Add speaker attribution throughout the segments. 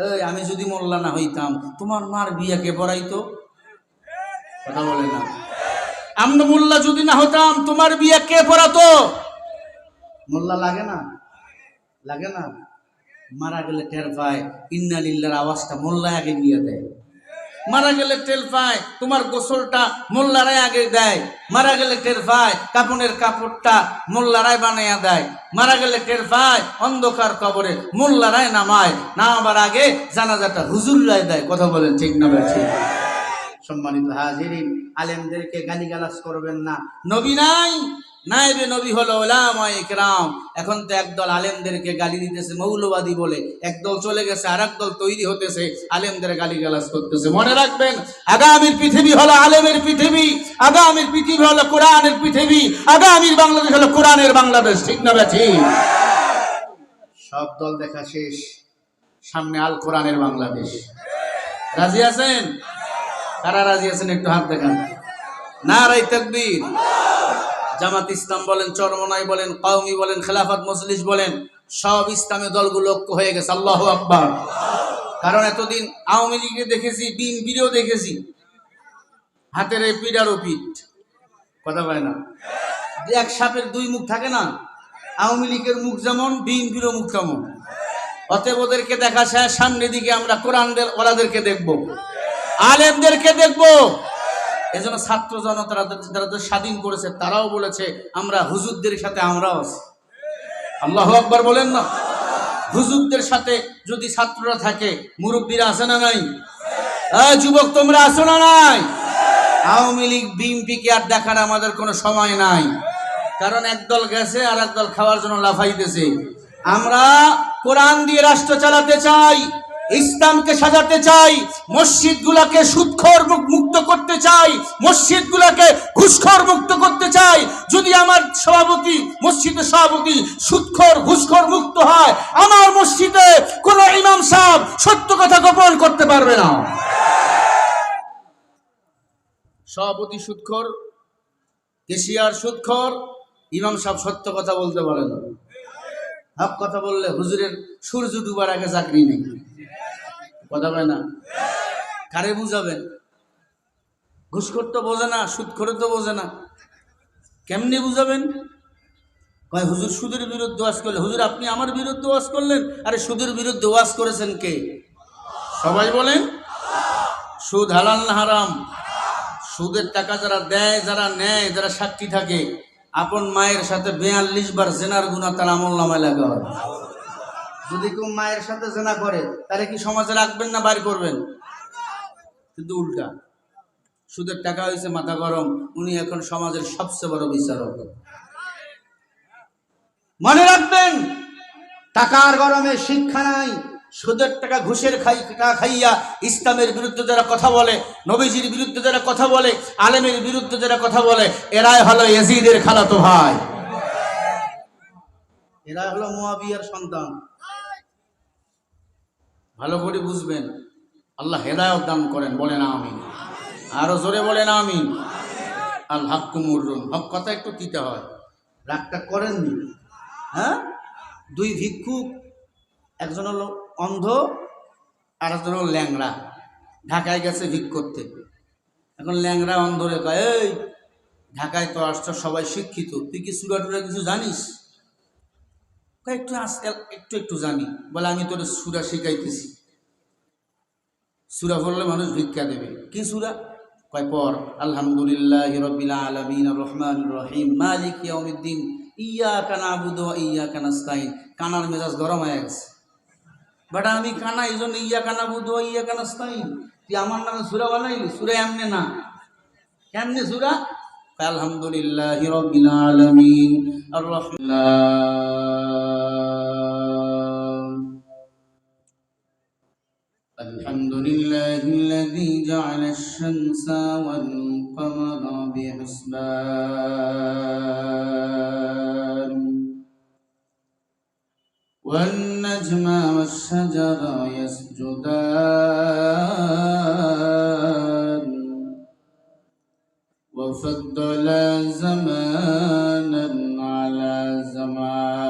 Speaker 1: এই, আমি যদি মোল্লা না হইতাম, তোমার মার বিয়াকে পড়াইতো? কথা বলে না। আমরা মোল্লা যদি না হতাম, তোমার বিয়া কে পড়াতো? মোল্লা লাগে না? লাগে না? মারা গেলে টের পায়, ইন্নালিল্লার আওয়াজটা মোল্লা আগে দিয়ে দেয়। মারা গেলে টের পায়, তোমার গোসলটা মোল্লারাই আগে দেয়। মারা গেলে টের পায়, কাপনের কাপড়টা মোল্লারাই বানাইয়া দেয়। মারা গেলে টের পায়, অন্ধকার কবরে মোল্লারাই নামায়। নামাবার আগে জানাজাটা হুজুররাই দেয়, কথা বলেন ঠিক না ঠিক? সম্মানিত হাজিরিন, আলেমদেরকে গালিগালাজ করবেন না। নবী নাই নাইবে নবী হলো ওলামায়ে কেরাম। এখন তো একদল আলেমদেরকে গালি দিতেছে, মৌলবাদী বলে। একদল চলে গেছে আর দল তৈরি হতেছে, আলেমদের গালি গালিগালাজ করতেছে। মনে রাখবেন, আগামীর পৃথিবী হলো আলেমের পৃথিবী, আগামীর পৃথিবী হলো কোরআনের পৃথিবী, আগামীর বাংলাদেশ হলো কোরআনের বাংলাদেশ, ঠিক না বেঠি সব দল দেখা শেষ, সামনে আল কোরআনের বাংলাদেশ। রাজি আছেন? কারা রাজি আছেন? একটু হাত দেখান। না রাই তকবীর। জামাত ইসলাম বলেন, চরমনাই বলেন কওমি বলেন, খেলাফত মজলিস বলেন, সব ইসলামী দলগুলো ঐক্য হয়ে গেছে। আল্লাহ আকবার। কারণ এতদিন আওয়ামী লীগে দেখেছি বিএনপিরও দেখেছি। হাতের এই পিডারও পিঠ। কথা বলে না? এক সাপের দুই মুখ থাকে না? আওয়ামী লীগের মুখ যেমন বিএনপিরও মুখ তেমন। অতএব ওদেরকে দেখা শেষ সামনের দিকে আমরা কোরআনদের ওলাদেরকে দেখব। আলেমদেরকে দেখব। এজন্য ছাত্র জনতারা যারা স্বাধীন করেছে, তারাও বলেছে, আমরা হুজুরদের সাথে আমরাও আছি। আল্লাহ আকবার বলেন না। হুজুরদের সাথে যদি ছাত্ররা থাকে, মুরব্বীরা আছে না নাই? যুবক, তোমরা আছো না নাই? আওয়ামী লীগ, বিএনপিকে আর দেখার আমাদের কোনো সময় নাই। কারণ একদল গেছে আর একদল খাওয়ার জন্য লাফাইতেছে। আমরা কোরআন দিয়ে রাষ্ট্র চালাতে চাই। ইসলামকে সাজাতে চাই মসজিদ গুলাকে সুৎখর মুক্ত করতে চাই মসজিদ গুলাকে ঘুষখর মুক্ত করতে চাই। যদি আমার সভাপতি, মসজিদের সভাপতি সুৎখর, ঘুষখর মুক্ত হয়, আমার মসজিদে কোন ইমাম সাহেব সত্য কথা গোপন করতে পারবে না। সভাপতি সুৎখর, কেশিয়ার সুৎখর, ইমাম সাহেব সত্য কথা বলতে পারে না। হক কথা বললে হুজুরের সূর্য ডুবার আগে চাকরি নেই। কথা বলে না? কারে বুঝাবেন? ঘুষখোর তো বোঝে না সুদখোরে তো বোঝে না। কেমনি বুঝাবেন? কয়, হুজুর সুদের বিরুদ্ধে ওয়াজ করলে হুজুর, আপনি আমার বিরুদ্ধে ওয়াজ করলেন? আরে সুদের বিরুদ্ধে ওয়াজ করেছেন কে? সবাই বলেন। সুদ হালাল না হারাম? সুদের টাকা যারা দেয়, যারা নেয়, যারা সাক্ষী থাকে, আপন মায়ের সাথে বেয়াল্লিশ বার জেনার গুণা তার আমল নামায় লাগা হয়। যদি কেউ মায়ের সাথে জেনা করে, তাহলে কি সমাজে রাখবেন না বাড়ি করবেন? কিন্তু উল্টা। সুদের টাকা হয়েছে মাথা গরম, উনি এখন সমাজের সবচেয়ে বড় বিচারক। মনে রাখবেন, টাকার গরমে শিক্ষা নাই, সুদের টাকা ঘুষের খাই খাইয়া ইসলামের বিরুদ্ধে যারা কথা বলে, নবীজির বিরুদ্ধে যারা কথা বলে, আলেমের বিরুদ্ধে যারা কথা বলে, এরাই হলো এজিদের খালাতো ভাই। এরাই হলো মুয়াবিয়ার সন্তান। ভালো করে বুঝবেন। আল্লাহ হেদায়ত দান করেন, বলেন আমিন। আরও জোরে বলেন আমিন। আল হাক্কুমুরুন হক কথা একটু দিতে হয়। রাগটা করেননি। হ্যাঁ? দুই ভিক্ষুক একজন হলো অন্ধ আর একজন হলো ল্যাংড়া। ঢাকায় গেছে ভিক করতে। এখন ল্যাংড়া অন্ধরে কয়, এই, ঢাকায় তো আসছো, সবাই শিক্ষিত। তুই কি সুরা টুরা কিছু জানিস? একটু আস- একটু একটু জানি। বলে আমি তোর সুরা শিখাইতেছি। সুরা পড়লে মানুষ ভিক্ষা দেবে। কি সুরা? কয়, পর, আলহামদুলিল্লাহ আলমিন রহমান রহিম। মালিক ইয়াউমিদ্দিন। ইয়া কানা আবুদ ইয়া কানাস্তাইন কানার মেজাজ গরম হয়ে গেছে। বাট আমি কানা এই জন্য ইয়া কানা বুধ ইয়া কানাস্তাইন তুই আমার নামে সুরা বানাইলি? সুরা এমনে না। কেমনে সুরা? الحمد لله رب العالمين. الرحمن الحمد لله الذي جعل الشمس والقمر بحسبان. والنجم والشجر يسجدان. وفضل زمانا على زمان.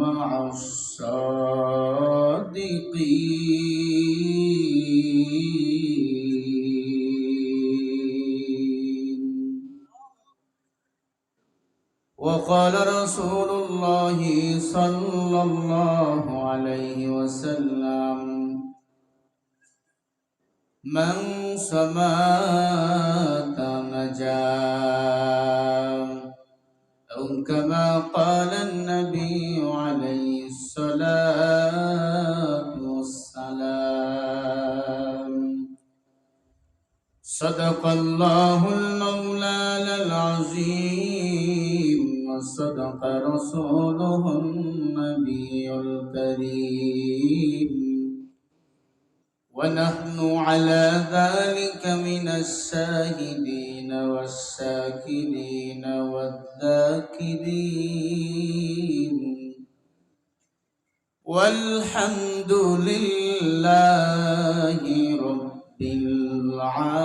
Speaker 1: مع الصادقين. وقال رسول الله صلى الله عليه وسلم من سمات الله المولى العظيم وصدق رسوله النبي الكريم. ونحن على ذلك من الشاهدين والشاكرين والذاكرين. والحمد لله رب العالمين.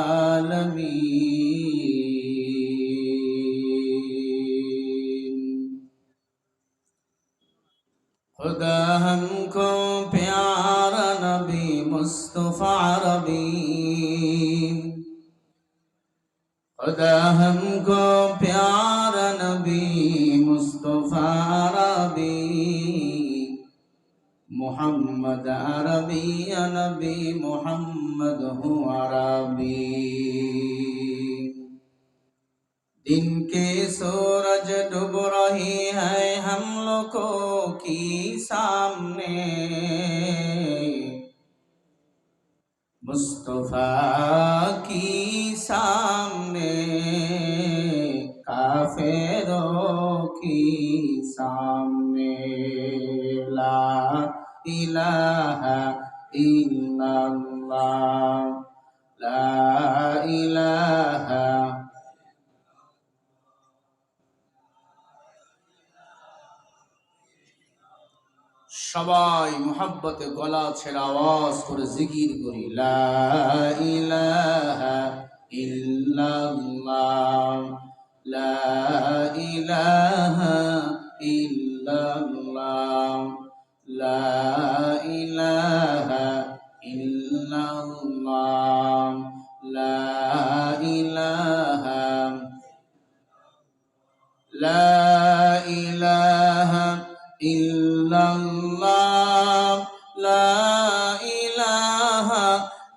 Speaker 1: खुदा हमको प्यारा नबी मुस्तफ़ा रबी खुदा हमको प्यारा नबी मुस्तफ़ा रबी मोहम्मद अरबी या नबी मोहम्मद हूँ अरबी दिन के सूरज डूब रही है हम लोगों की सामने मुस्तफा की सामने काफेरों की सामने ला इलाहा इल्लल्लाह সবাই মোহাব্বতে গলা ছেড়ে আওয়াজ করে জিকির করি লা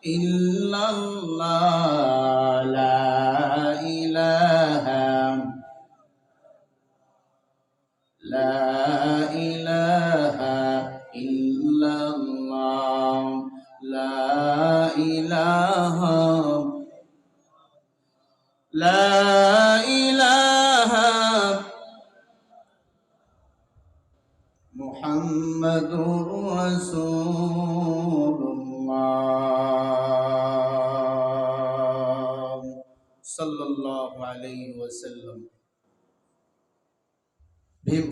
Speaker 1: ইল্লাল্লাহ।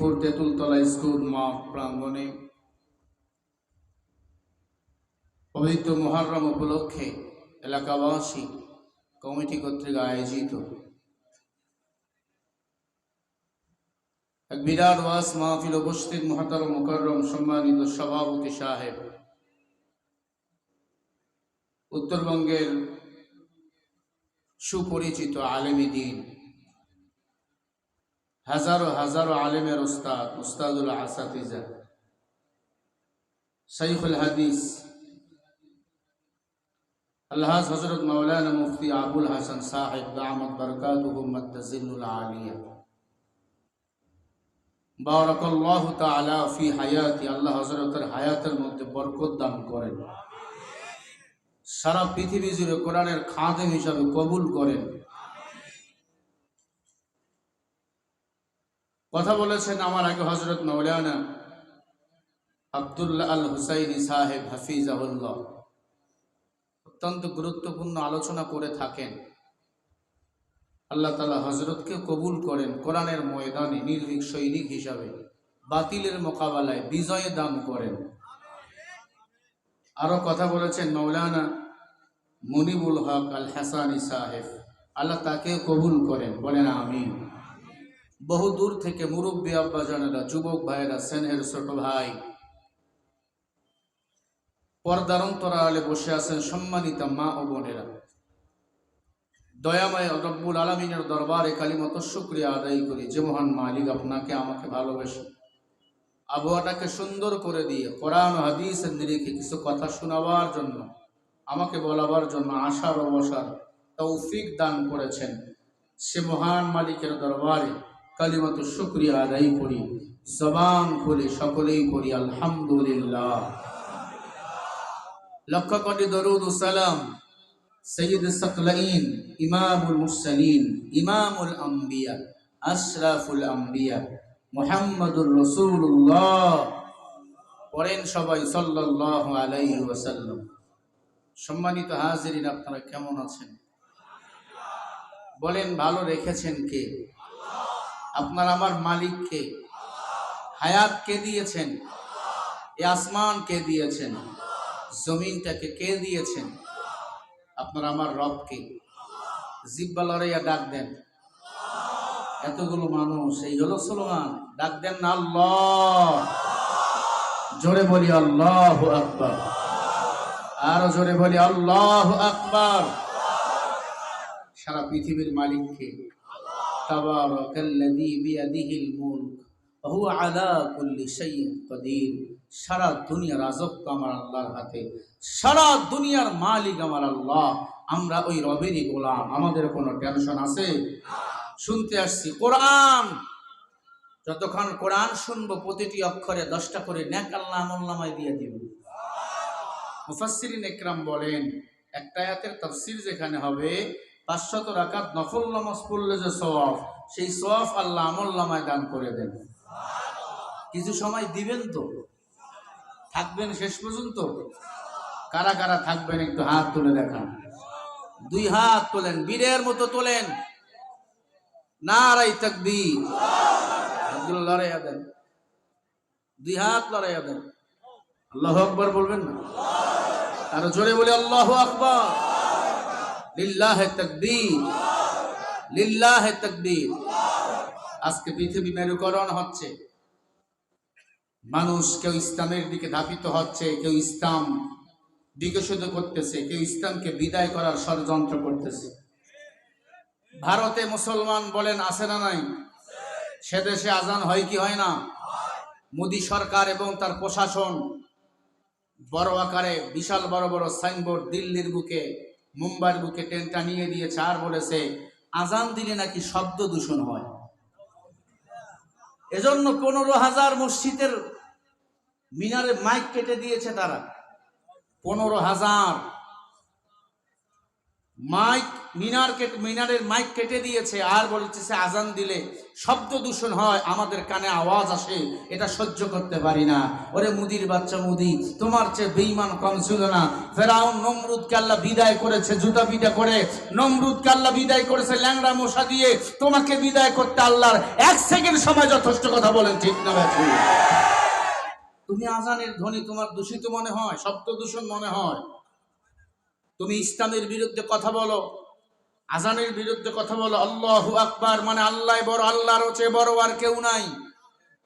Speaker 1: ভীমপুর তেঁতুলতলা স্কুল মাঠ প্রাঙ্গণে পবিত্র মহারম উপলক্ষে এলাকাবাসী কমিটি কর্তৃক আয়োজিত এক বিরাট ওয়াস মাহফিল উপস্থিত মহাতার মুকরম সম্মানিত সভাপতি সাহেব। উত্তরবঙ্গের সুপরিচিত আলেমী দিন। হাজারো হাজারো আলেমের ওস্তাদ উস্তাদুল আসাতিজা শাইখুল হাদিস আল্লাহ হজরত মৌলানা মুফতি আবুল হাসান সাহেব দামদ বরকাতুহু মদ্দাজিলুল আলিয়া বারাকাল্লাহু তাআলা ফি হায়াতি আল্লাহ হযরতের হায়াতের মধ্যে বরকত দান করেন সারা পৃথিবী জুড়ে কোরআনের খাদেম হিসাবে কবুল করেন কথা বলেছেন আমার আগে হজরত মৌলানা আব্দুল্লাহ আল হুসাইনি সাহেব হাফিজাহুল্লাহ। অত্যন্ত গুরুত্বপূর্ণ আলোচনা করে থাকেন। আল্লাহ তালা হজরতকে কবুল করেন কোরআনের ময়দানে নির্ভীক সৈনিক হিসাবে, বাতিলের মোকাবেলায় বিজয় দান করেন। আরও কথা বলেছেন মৌলানা মনিবুল হক আল হাসানি সাহেব। আল্লাহ তাকে কবুল করেন, বলেন আমি বহু দূর থেকে মুরব্বী আব্বা যুবক ভাইয়েরা সেনের ছোট ভাই। পর্দার অন্তরালে বসে আছেন সম্মানিতা মা ও বোনেরা। দয়াময় রব্বুল আলমিনের দরবারে কালিমত শুক্রিয়া আদায় করি যে মহান মালিক আপনাকে আমাকে ভালোবেসে, আবহাওয়াটাকে সুন্দর করে দিয়ে কোরআন হাদিসের নিরিখে কিছু কথা শোনাবার জন্য, আমাকে বলাবার জন্য আশার ও বসার তৌফিক দান করেছেন সে মহান মালিকের দরবারে। কালিমত শুক্রিয়া আদায় করি। জবান খুলে সকলেই করি, আলহামদুলিল্লাহ। লক্ষ কোটি দরুদ সালাম সৈয়দ সকলাইন, ইমামুল মুরসালিন, ইমামুল আম্বিয়া, আশরাফুল আম্বিয়া, মুহাম্মদুর রসুল্লাহ পড়েন সবাই সাল্লাল্লাহু আলাইহি ওয়াসাল্লাম। সম্মানিত হাজিরিন, আপনারা কেমন আছেন? বলেন, ভালো রেখেছেন কে? আপনার আমার মালিক কে হায়াত কে দিয়েছেন? এ আসমান কে দিয়েছেন? জমিনটাকে কে দিয়েছেন? আপনার আমার রবকে। জিব্বা লড়াইয়া ডাক দেন। এতগুলো মানুষ, এই হলো সুলমান ডাক দেন না আল্লাহ। জোরে বলি আল্লাহ আকবার। আরও জোরে বলি আল্লাহ আকবার। সারা পৃথিবীর মালিককে। তাবারাকাল্লাযী বিয়াদিহিল মুলক ওয়া হুয়া আলা কুল্লি শাইইন কাদির। সারা দুনিয়ার রাজত্ব আমার আল্লাহর হাতে, সারা দুনিয়ার মালিক আমার আল্লাহ। আমরা ওই রবেরই গোলাম, আমাদের কোনো টেনশন আছে? শুনতে আসছি, কোরআন! যতক্ষণ কোরআন শুনব, প্রতিটি অক্ষরে দশটা করে ন্যাক আল্লাহ আমল্লামায় দিয়ে দিব। মুফাসসিরিন একরাম বলেন, একটা আয়াতের তাফসির যেখানে হবে পাঁচশত রাকাত নফল নামাজ পড়লে যে সওয়াব, সেই সওয়াব আল্লাহ আমল্লামায় দান করে দেন। কিছু সময় দিবেন তো? থাকবেন শেষ পর্যন্ত? কারা কারা থাকবেন একটু হাত তুলে দেখান। দুই হাত তোলেন, বীরের মতো তোলেন। নারাই তাকবীর। হাতগুলো লড়াইয়া দেন। দুই হাত লড়াইয়া দেন। আল্লাহ আকবর বলবেন না? আর জোরে বলে, আল্লাহ আকবর। লিল্লাহ তাকবীর। লিল্লাহ তাকবীর। আজকে পৃথিবী মেরুকরণ হচ্ছে। মানুষ কেউ ইসলামের দিকে ধাপিত হচ্ছে, কেউ ইসলাম বিকশিত করতেছে, কেউ ইসলামকে বিদায় করার ষড়যন্ত্র করতেছে। ভারতে মুসলমান বলেন, আছে না নাই? সে দেশে আজান হয় কি হয় না? মোদী সরকার এবং তার প্রশাসন বড় আকারে বিশাল বড় বড় সাইনবোর্ড দিল্লির বুকে মুম্বাইয়ের বুকে টেনটা নিয়ে দিয়েছে আর বলেছে, আজান দিলে নাকি শব্দ দূষণ হয়। এজন্য পনেরো হাজার মসজিদের মিনারে মাইক কেটে দিয়েছে তারা। পনেরো হাজার মাইক মিনার কেটে মিনারের মাইক কেটে দিয়েছে আর বলতেছে আজান দিলে শব্দ দূষণ হয়, আমাদের কানে আওয়াজ আসে, এটা সহ্য করতে পারি না। ওরে মুদির বাচ্চা মুদি, তোমার চেয়ে বেইমান কম ছিল না। ফেরাউন, নমরুদকে কাল্লা বিদায় করেছে, জুতা পিটা করে। নমরুদকে কাল্লা বিদায় করেছে, ল্যাংড়া মশা দিয়ে। তোমাকে বিদায় করতে আল্লাহর এক সেকেন্ড সময় যথেষ্ট কথা বলেন, ঠিক না ব্যাঠি তুমি আজানের ধ্বনি তোমার দূষিত মনে হয়, শব্দ দূষণ মনে হয়। তুমি ইসলামের বিরুদ্ধে কথা বলো। আজানের বিরুদ্ধে কথা বলো, আল্লাহ আকবার মানে আল্লাহ বড়, আল্লাহর চেয়ে বড় আর কেউ নাই।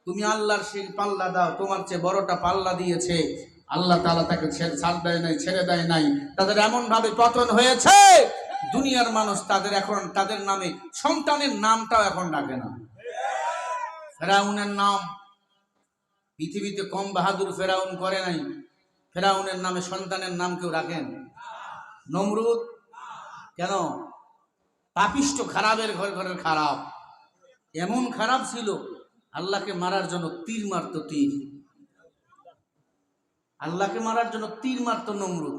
Speaker 1: তুমি আল্লাহর সেই পাল্লা দাও, তোমার চেয়ে বড়টা পাল্লা দিয়েছে। আল্লাহ তালা তাকে ছেড়ে দেয় নাই, ছেড়ে দেয় নাই। তাদের এমন ভাবে পতন হয়েছে, দুনিয়ার মানুষ তাদের এখন, তাদের নামে, সন্তানের নামটাও এখন ডাকে না। ফেরাউনের নাম, পৃথিবীতে কম বাহাদুর ফেরাউন করে নাই। ফেরাউনের নামে সন্তানের নাম কেউ রাখেন? নমরুদ? কেন? পাপিষ্ট খারাপের ঘর ঘরের খারাপ। এমন খারাপ ছিল, আল্লাহকে মারার জন্য তীর মারতো তীর। আল্লাহকে মারার জন্য তীর মারতো নমরুদ।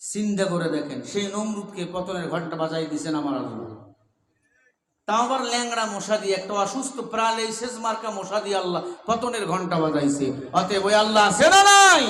Speaker 1: চিন্তা করে দেখেন, সেই নমরুদকে পতনের ঘণ্টা বাজাই দিছেন আমার আল্লাহ। তাও আবার ল্যাংড়া মশা দিয়ে, একটা অসুস্থ এই শেষ মার্কা মশা দিয়ে আল্লাহ পতনের ঘণ্টা বাজাইছে। অতএব ওই আল্লাহ আছে না নাই?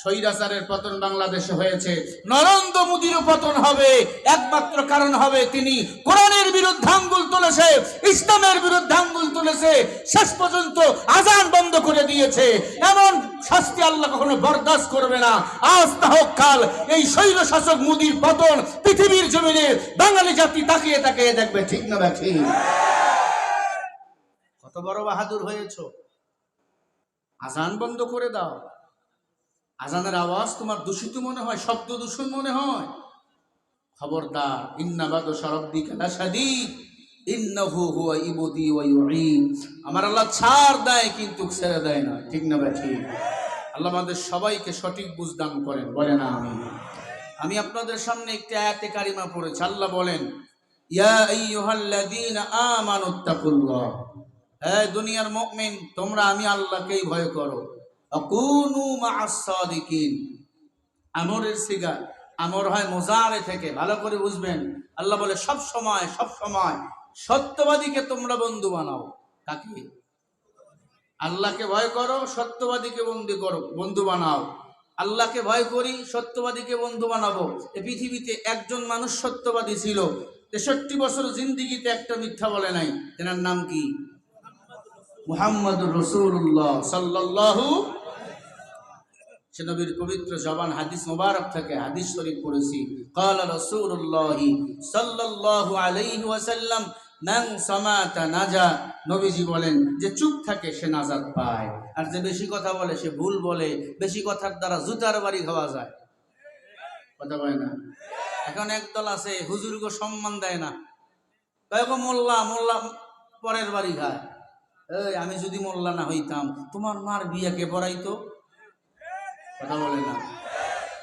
Speaker 1: স্বৈরাচারের পতন বাংলাদেশে হয়েছে। নরেন্দ্র মোদীরও পতন হবে, একমাত্র কারণ হবে তিনি কোরআনের বিরুদ্ধে আঙ্গুল তুলেছে, ইসলামের বিরুদ্ধে আঙ্গুল তুলেছে, শেষ পর্যন্ত আজান বন্ধ করে দিয়েছে। এমন শাস্তি আল্লাহ কখনো বরদাস্ত করবে না। আজ তা হোক কাল এই স্বৈর শাসক মোদীর পতন পৃথিবীর জমিনে বাঙালি জাতি তাকিয়ে তাকিয়ে দেখবে, ঠিক না দেখি কত বড় বাহাদুর হয়েছো। আজান বন্ধ করে দাও। আজানের আওয়াজ তোমার দূষিত মনে হয়, শব্দ দূষণ মনে হয়? খবরদার ইন্নাবাদ ইবুদি ওয়া ইউঈন। আমার আল্লাহ ছাড় দেয় কিন্তু ছেড়ে দেয় না, ঠিক না ভাই ঠিক? আল্লাহ আমাদের সবাইকে সঠিক বুঝদান করেন বলে না আমি আমি আপনাদের সামনে একটি আয়াতে কারিমা পড়েছি, আল্লাহ বলেন দুনিয়ার মুমিন, তোমরা আমি আল্লাহকেই ভয় করো। আমরের সিগা, আমর হয় মোজারে থেকে, ভালো করে বুঝবেন। আল্লাহ বলে, সব সময় সব সময়, সত্যবাদীকে তোমরা বন্ধু বানাও। আল্লাহকে ভয় করো, সত্যবাদীকে বন্ধু করো, বন্ধু বানাও। আল্লাহকে ভয় করি, সত্যবাদীকে বন্ধু বানাবো। এ পৃথিবীতে একজন মানুষ সত্যবাদী ছিল। তেষট্টি বছর জিন্দিগিতে একটা মিথ্যা বলে নাই। তেনার নাম কি? মুহাম্মদুর রসুল্লাহ সাল্লাল্লাহু সে নবীর পবিত্র জবান হাদিস মোবারক থেকে হাদিস শরীফ পড়েছি قال رسول الله সাল্লাল্লাহু আলাইহি ওয়াসাল্লাম মান সামাতা নাজা নবীজি বলেন যে চুপ থাকে সে নাজাত পায় আর যে বেশি কথা বলে সে ভুল বলে বেশি কথার দ্বারা জুতার বাড়ি খাওয়া যায় কথা বলে না এখন একদল আছে হুজুরকে সম্মান দেয় না কয়েক মোল্লা মোল্লা পরের বাড়ি খায় এই আমি যদি মোল্লা না হইতাম তোমার মার বিয়ে কে পড়াইতো কথা বলে না।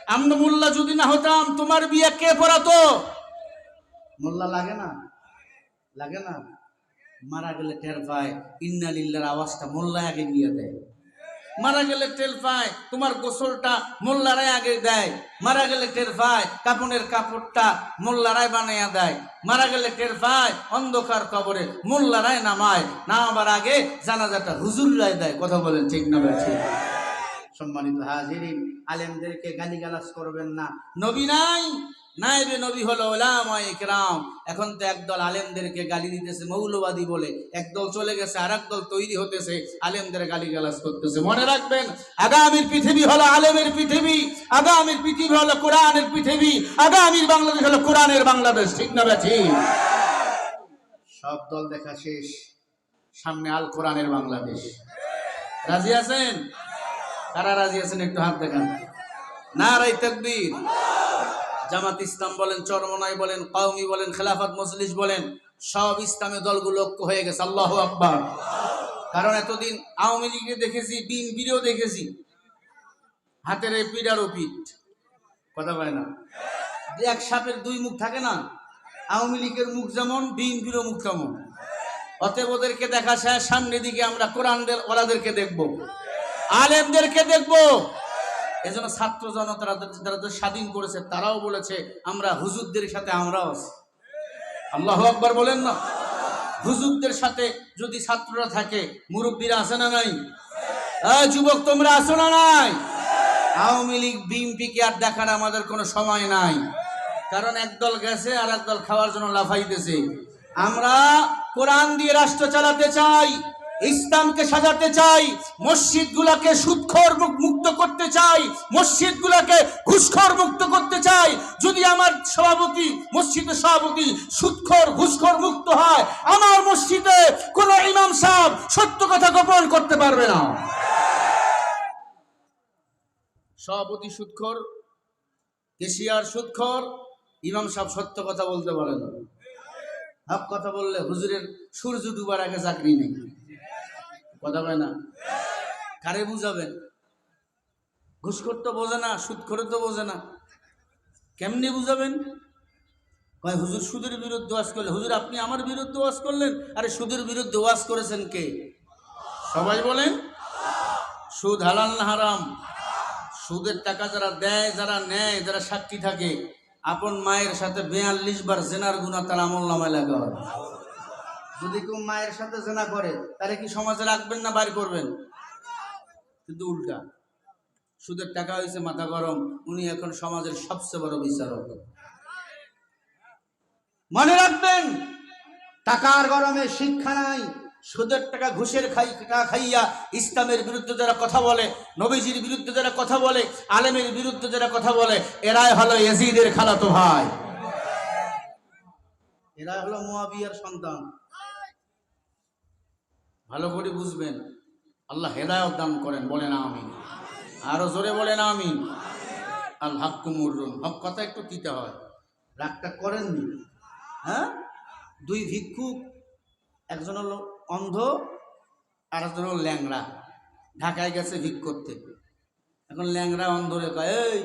Speaker 1: আমরা মোল্লা যদি না হতাম, তোমার বিয়ে কে পড়াতো? মোল্লা লাগে না? লাগে না? মারা গেলে টের পায়, ইন্না লিল্লার আওয়াজটা মোল্লা আগে নিয়ে দেয়। মারা গেলে টের পায়, তোমার গোসলটা মোল্লারাই আগে দেয়। মারা গেলে টের পায়, কাপনের কাপড়টা মোল্লারাই বানাইয়া দেয়। মারা গেলে টের পায়, অন্ধকার কবরে মোল্লারাই নামায়। নামাবার আগে জানাজাটা হুজুররাই দেয়। কথা বলেন ঠিক না ঠিক সম্মানিত হাজিরিন, আলেমদেরকে গালিগালাজ করবেন না। নবী নাই নাইবে নবী হলো কেরাম। এখন তো একদল আলেমদেরকে গালি দিতেছে, মৌলবাদী বলে। একদল চলে গেছে আর দল তৈরি হতেছে, আলেমদের গালিগালাজ করতেছে। মনে রাখবেন, আগামীর পৃথিবী হলো আলেমের পৃথিবী, আগামীর পৃথিবী হলো কোরআনের পৃথিবী, আগামীর বাংলাদেশ হলো কোরআনের বাংলাদেশ, ঠিক না বেঠি সব দল দেখা শেষ, সামনে আল কোরআনের বাংলাদেশ। রাজি আছেন? কারা রাজি আছেন একটু হাত দেখান? না রাই তকবীর। জামাত ইসলাম বলেন, চরমনাই বলেন, কওমি বলেন, খেলাফত মজলিস বলেন, সব ইসলামী দলগুলো ঐক্য হয়ে গেছে। আল্লাহ আকবার। কারণ এতদিন আওয়ামী লীগকে দেখেছি বিএনপিরও দেখেছি। হাতের এই পিডারও পিঠ কথা বলে না? এক সাপের দুই মুখ থাকে না? আওয়ামী লীগের মুখ যেমন বিএনপিরও মুখ তেমন। অতএব ওদেরকে দেখা শেষ সামনের দিকে আমরা কোরআনদের, ওরাদেরকে দেখব। আলেমদেরকে দেখব। এজন্য ছাত্র জনতারা যারা স্বাধীন করেছে, তারাও বলেছে, আমরা হুজুরদের সাথে আমরাও আছি। আল্লাহ আকবার বলেন না। হুজুরদের সাথে যদি ছাত্ররা থাকে, মুরব্বীরা আছে না নাই? যুবক, তোমরা আছো না নাই? আওয়ামী লীগ, বিএনপিকে আর দেখার আমাদের কোনো সময় নাই। কারণ একদল গেছে আর একদল খাওয়ার জন্য লাফাইতেছে। আমরা কোরআন দিয়ে রাষ্ট্র চালাতে চাই। ইসলামকে সাজাতে চাই মসজিদ গুলাকে সুৎখর মুক্ত করতে চাই মসজিদ গুলাকে ঘুষখর মুক্ত করতে চাই। যদি আমার সভাপতি, মসজিদের সভাপতি সুৎখর, ঘুষখর মুক্ত হয়, আমার মসজিদে কোন ইমাম সাহেব সত্য কথা গোপন করতে পারবে না। সভাপতি সুৎখর, কেশিয়ার সুৎখর, ইমাম সাহেব সত্য কথা বলতে পারে না। হক কথা বললে হুজুরের সূর্য ডুবার আগে চাকরি নেই। কথা বলে না? কারে বুঝাবেন? ঘুষখোর তো বোঝে না সুৎখোর তো বোঝে না। কেমনি বুঝাবেন? কয়, হুজুর সুদের বিরুদ্ধে ওয়াজ করলে হুজুর, আপনি আমার বিরুদ্ধে ওয়াজ করলেন? আরে সুদের বিরুদ্ধে ওয়াজ করেছেন কে? সবাই বলেন। সুদ হালাল না হারাম? সুদের টাকা যারা দেয়, যারা নেয়, যারা সাক্ষী থাকে, আপন মায়ের সাথে বেয়াল্লিশ বার জেনার গুণা তার আমল নামায় লাগা হয়। যদি কেউ মায়ের সাথে জেনা করে, তাহলে কি সমাজে রাখবেন না বাইর করবেন? কিন্তু উল্টা। সুদের টাকা হয়েছে মাথা গরম, উনি এখন সমাজের সবচেয়ে বড় বিচারক। মনে রাখবেন, টাকার গরমে শিক্ষা নাই, সুদের টাকা ঘুষের খাই টাকা খাইয়া ইসলামের বিরুদ্ধে যারা কথা বলে, নবীজির বিরুদ্ধে যারা কথা বলে, আলেমের বিরুদ্ধে যারা কথা বলে, এরাই হলো এজিদের খালাতো ভাই। এরা হলো মুয়াবিয়ার সন্তান। ভালো করে বুঝবেন। আল্লাহ হেদায়ত দান করেন, বলেন আমিন। আরও জোরে বলেন আমিন। আল হাক্কুমুরুন হক কথা একটু দিতে হয়। রাগটা করেননি। হ্যাঁ? দুই ভিক্ষুক, একজন হলো অন্ধ আর একজন হলো ল্যাংড়া। ঢাকায় গেছে ভিক করতে। এখন ল্যাংড়া অন্ধরে কয়, এই,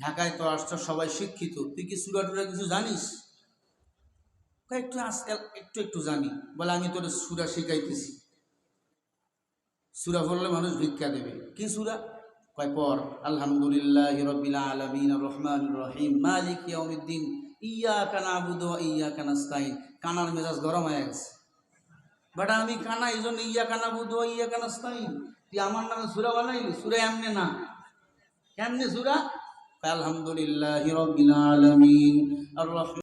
Speaker 1: ঢাকায় তো আসছো, সবাই শিক্ষিত। তুই কি সুরা কিছু জানিস? একটু আস একটু একটু জানি। বলে আমি তোর সুরা শিখাইতেছি। সুরা মানুষ ভিক্ষা দেবে। কি সুরা? কয় পর আলহামদুলিল্লাহ রবিল আলমিন রহমান রহিম। মালিক ইয়া কানা ইয়া কানা স্তাইন কানার মেজাজ গরম হয়ে গেছে। বাট আমি কানা, এই জন্য ইয়া কানা বুধ ইয়া কানা স্তাইন তুই আমার নামে সুরা বানাইলি? সুরা এমনি না। কেমনি সুরা? আলহামদুলিল্লাহ রবিল আলমিন আর রহমান